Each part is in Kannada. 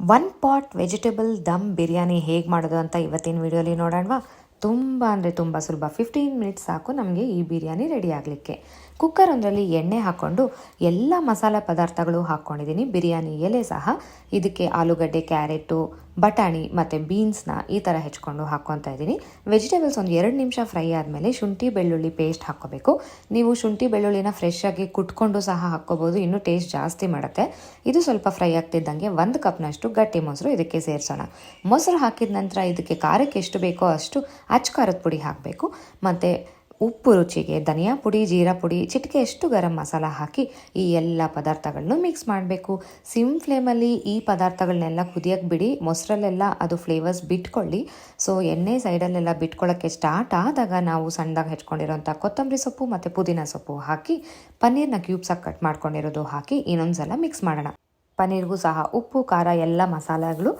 One pot vegetable dum biryani ಹೇಗೆ ಮಾಡೋದು ಅಂತ ಇವತ್ತಿನ ವಿಡಿಯೋಲಿ ನೋಡೋಣವಾ? ತುಂಬ ಅಂದರೆ ತುಂಬ ಸುಲಭ. ಫಿಫ್ಟೀನ್ ಮಿನಿಟ್ಸ್ ಸಾಕು ನಮಗೆ ಈ ಬಿರಿಯಾನಿ ರೆಡಿ ಆಗಲಿಕ್ಕೆ. ಕುಕ್ಕರ್ ಒಂದರಲ್ಲಿ ಎಣ್ಣೆ ಹಾಕ್ಕೊಂಡು ಎಲ್ಲ ಮಸಾಲೆ ಪದಾರ್ಥಗಳು ಹಾಕ್ಕೊಂಡಿದ್ದೀನಿ ಬಿರಿಯಾನಿ ಎಲೆ ಸಹ, ಇದಕ್ಕೆ ಆಲೂಗಡ್ಡೆ, ಕ್ಯಾರೆಟು ಬಟಾಣಿ ಮತ್ತು ಬೀನ್ಸ್ನ ಈ ಥರ ಹೆಚ್ಕೊಂಡು ಹಾಕ್ಕೊತಾ ಇದ್ದೀನಿ. ವೆಜಿಟೇಬಲ್ಸ್ ಒಂದು ಎರಡು ನಿಮಿಷ ಫ್ರೈ ಆದಮೇಲೆ ಶುಂಠಿ, ಬೆಳ್ಳುಳ್ಳಿ ಪೇಸ್ಟ್ ಹಾಕ್ಕೋಬೇಕು. ನೀವು ಶುಂಠಿ, ಬೆಳ್ಳುಳ್ಳಿನ ಫ್ರೆಶ್ ಆಗಿ ಕುಟ್ಕೊಂಡು ಸಹ ಹಾಕ್ಕೋಬೋದು. ಇನ್ನೂ ಟೇಸ್ಟ್ ಜಾಸ್ತಿ ಮಾಡುತ್ತೆ. ಇದು ಸ್ವಲ್ಪ ಫ್ರೈ ಆಗ್ತಿದ್ದಂಗೆ ಒಂದು ಕಪ್ನಷ್ಟು ಗಟ್ಟಿ ಮೊಸರು ಇದಕ್ಕೆ ಸೇರಿಸೋಣ. ಮೊಸರು ಹಾಕಿದ ನಂತರ ಇದಕ್ಕೆ ಖಾರಕ್ಕೆ ಎಷ್ಟು ಬೇಕೋ ಅಷ್ಟು ಅಚ್ಚ ಖಾರದ ಪುಡಿ ಹಾಕಬೇಕು. ಮತ್ತು ಉಪ್ಪು ರುಚಿಗೆ ಧನಿಯಾ ಪುಡಿ, ಜೀರಾ ಪುಡಿ ಚಿಟಿಕೆಯಷ್ಟು ಗರಂ ಮಸಾಲ ಹಾಕಿ ಈ ಎಲ್ಲ ಪದಾರ್ಥಗಳನ್ನು ಮಿಕ್ಸ್ ಮಾಡಬೇಕು. ಸಿಮ್ ಫ್ಲೇಮಲ್ಲಿ ಈ ಪದಾರ್ಥಗಳನ್ನೆಲ್ಲ ಕುದಿಯಕ್ಕೆ ಬಿಡಿ. ಮೊಸರಲ್ಲೆಲ್ಲ ಅದು ಫ್ಲೇವರ್ಸ್ ಬಿಟ್ಕೊಳ್ಳಿ. ಸೊ ಎಣ್ಣೆ ಸೈಡಲ್ಲೆಲ್ಲ ಬಿಟ್ಕೊಳ್ಳೋಕ್ಕೆ ಸ್ಟಾರ್ಟ್ ಆದಾಗ ನಾವು ಸಣ್ಣದಾಗಿ ಹೆಚ್ಕೊಂಡಿರೋಂಥ ಕೊತ್ತಂಬರಿ ಸೊಪ್ಪು ಮತ್ತು ಪುದೀನ ಸೊಪ್ಪು ಹಾಕಿ, ಪನ್ನೀರ್ನ ಕ್ಯೂಬ್ಸಾಗಿ ಕಟ್ ಮಾಡ್ಕೊಂಡಿರೋದು ಹಾಕಿ ಇನ್ನೊಂದು ಸಲ ಮಿಕ್ಸ್ ಮಾಡೋಣ. ಪನ್ನೀರ್ಗೂ ಸಹ ಉಪ್ಪು, ಖಾರ ಎಲ್ಲ ಮಸಾಲೆಗಳು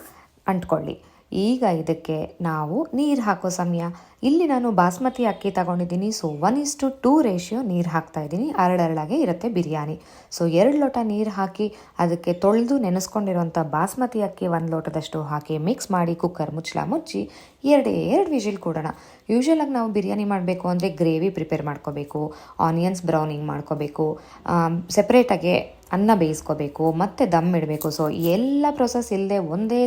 ಅಂಟ್ಕೊಳ್ಳಿ. ಈಗ ಇದಕ್ಕೆ ನಾವು ನೀರು ಹಾಕೋ ಸಮಯ. ಇಲ್ಲಿ ನಾನು ಬಾಸ್ಮತಿ ಅಕ್ಕಿ ತಗೊಂಡಿದ್ದೀನಿ. So one is to two ratio ನೀರು ಹಾಕ್ತಾ ಇದ್ದೀನಿ. ಅರಳರಳಾಗೆ ಇರುತ್ತೆ ಬಿರಿಯಾನಿ. ಸೊ ಎರಡು ಲೋಟ ನೀರು ಹಾಕಿ ಅದಕ್ಕೆ ತೊಳೆದು ನೆನೆಸ್ಕೊಂಡಿರುವಂಥ ಬಾಸ್ಮತಿ ಅಕ್ಕಿ ಒಂದು ಲೋಟದಷ್ಟು ಹಾಕಿ ಮಿಕ್ಸ್ ಮಾಡಿ ಕುಕ್ಕರ್ ಮುಚ್ಚಲ ಮುಚ್ಚಿ ಎರಡೇ ಎರಡು ವಿಜಿಲ್ ಕೊಡೋಣ. ಯೂಶ್ವಲಾಗಿ ನಾವು ಬಿರಿಯಾನಿ ಮಾಡಬೇಕು ಅಂದರೆ ಗ್ರೇವಿ ಪ್ರಿಪೇರ್ ಮಾಡ್ಕೋಬೇಕು ಆನಿಯನ್ಸ್ ಬ್ರೌನಿಂಗ್ ಮಾಡ್ಕೋಬೇಕು ಸೆಪ್ರೇಟಾಗೆ ಅನ್ನ ಬೇಯಿಸ್ಕೋಬೇಕು, ಮತ್ತು ದಮ್ ಇಡಬೇಕು. ಸೊ ಎಲ್ಲ ಪ್ರೊಸೆಸ್ ಇಲ್ಲದೆ ಒಂದೇ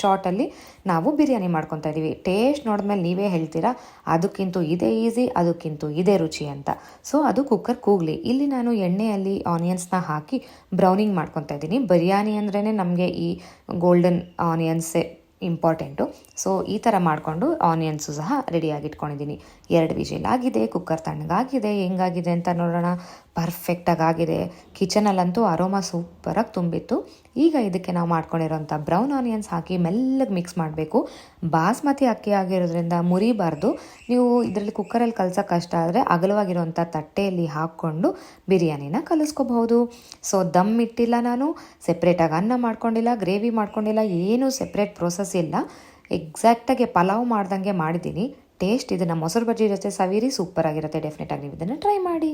ಶಾರ್ಟಲ್ಲಿ ನಾವು ಬಿರಿಯಾನಿ ಮಾಡ್ಕೊತಾ ಇದ್ದೀವಿ ಟೇಸ್ಟ್ ನೋಡಿದ್ಮೇಲೆ ನೀವೇ ಹೇಳ್ತೀರಾ, ಅದಕ್ಕಿಂತ ಇದೇ ಈಸಿ ಅದಕ್ಕಿಂತ ಇದೇ ರುಚಿ ಅಂತ. ಸೊ ಅದು ಕುಕ್ಕರ್ ಕೂಗಲಿ. ಇಲ್ಲಿ ನಾನು ಎಣ್ಣೆಯಲ್ಲಿ ಆನಿಯನ್ಸ್ನ ಹಾಕಿ ಬ್ರೌನಿಂಗ್ ಮಾಡ್ಕೊತಾ ಇದ್ದೀನಿ ಬಿರಿಯಾನಿ ಅಂದ್ರೇ ನಮಗೆ ಈ ಗೋಲ್ಡನ್ ಆನಿಯನ್ಸೇ ಇಂಪಾರ್ಟೆಂಟು ಸೊ ಈ ಥರ ಮಾಡಿಕೊಂಡು ಆನಿಯನ್ಸು ಸಹ ರೆಡಿಯಾಗಿ ಇಟ್ಕೊಂಡಿದ್ದೀನಿ ಎರಡು ವಿಜಿಲ್ ಆಗಿದೆ ಕುಕ್ಕರ್ ತಣ್ಣಗಾಗಿದೆ, ಹೆಂಗಾಗಿದೆ ಅಂತ ನೋಡೋಣ. ಪರ್ಫೆಕ್ಟಾಗಿ ಆಗಿದೆ ಕಿಚನಲ್ಲಂತೂ ಅರೋಮಾ ಸೂಪರಾಗಿ ತುಂಬಿತ್ತು. ಈಗ ಇದಕ್ಕೆ ನಾವು ಮಾಡ್ಕೊಂಡಿರೋಂಥ ಬ್ರೌನ್ ಆನಿಯನ್ಸ್ ಹಾಕಿ ಮೆಲ್ಲಗೆ ಮಿಕ್ಸ್ ಮಾಡಬೇಕು. ಬಾಸ್ಮತಿ ಅಕ್ಕಿ ಆಗಿರೋದ್ರಿಂದ ಮುರಿಬಾರ್ದು. ನೀವು ಇದರಲ್ಲಿ ಕುಕ್ಕರಲ್ಲಿ ಕಲ್ಸೋಕೆ ಕಷ್ಟ ಆದರೆ ಅಗಲವಾಗಿರುವಂಥ ತಟ್ಟೆಯಲ್ಲಿ ಹಾಕ್ಕೊಂಡು ಬಿರಿಯಾನಿನ ಕಲಿಸ್ಕೋಬಹುದು. ಸೊ ದಮ್ ಇಟ್ಟಿಲ್ಲ ನಾನು. ಸೆಪ್ರೇಟಾಗಿ ಅನ್ನ ಮಾಡ್ಕೊಂಡಿಲ್ಲ ಗ್ರೇವಿ ಮಾಡ್ಕೊಂಡಿಲ್ಲ, ಏನೂ ಸೆಪ್ರೇಟ್ ಪ್ರೊಸೆಸ್ ಇಲ್ಲ. ಎಕ್ಸಾಕ್ಟಾಗಿ ಪಲಾವ್ ಮಾಡ್ದಂಗೆ ಮಾಡಿದ್ದೀನಿ. ಟೇಸ್ಟ್ ಇದನ್ನು ಮೊಸರು ಬಜ್ಜಿ ಜೊತೆ ಸವಿರಿ ಸೂಪರ್ ಆಗಿರುತ್ತೆ ಡೆಫಿನೆಟಾಗಿ ನೀವು ಇದನ್ನು ಟ್ರೈ ಮಾಡಿ.